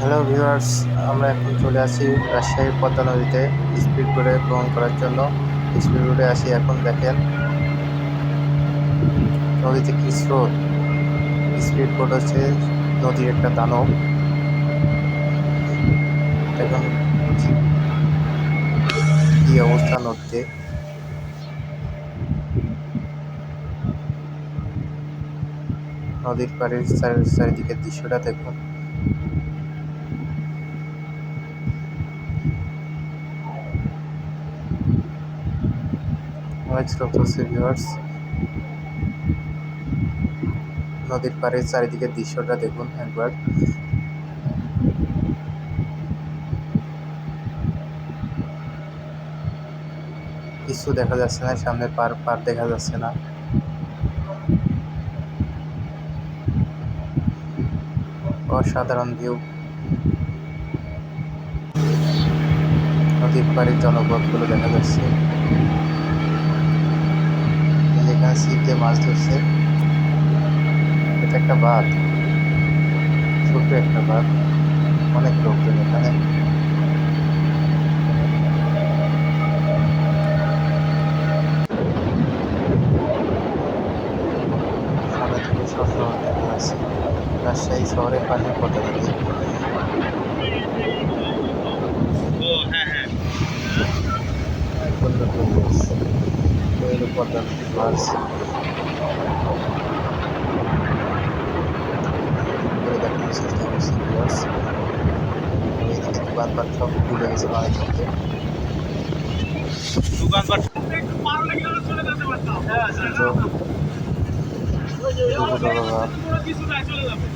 Hello viewers আমরা এখন চলে আসি রাজশাহী পদ্মা নদীতে স্পিড বোটে ভ্রমণ করার জন্য। স্পিড বোটে আসি এখন, দেখেন। নদীতে কি স্রোত? স্পিড বোট হচ্ছে নদীর একটা দানব। এখন কি অবস্থা নদীতে। নদীর পাড়ের চারিদিকের দৃশ্যটা দেখুন। স্রোত হচ্ছে ভিউয়ার্স নদীর পাড়ের চারিদিকের দৃশ্যটা দেখুন একবার কিছু দেখা যাচ্ছে না, সামনে পার পার দেখা যাচ্ছে না। অসাধারণ ভিউ নদীর পাড়ের জনপদগুলো দেখা যাচ্ছে। ছিপ দিয়ে মাছ ধরছে। এটা একটা বাঁধ ছোট্ট একটা বাঁধ অনেক লোকজন এখানে। রাজশাহী শহরের পাশে পদ্মা নদী পদ্মা পরিবেশ পদ্মা নদী মাছ দোকানপাট সব ভুলে গেছে পানি থেকে দোকানপাট কিছু নাই চলে যাবে।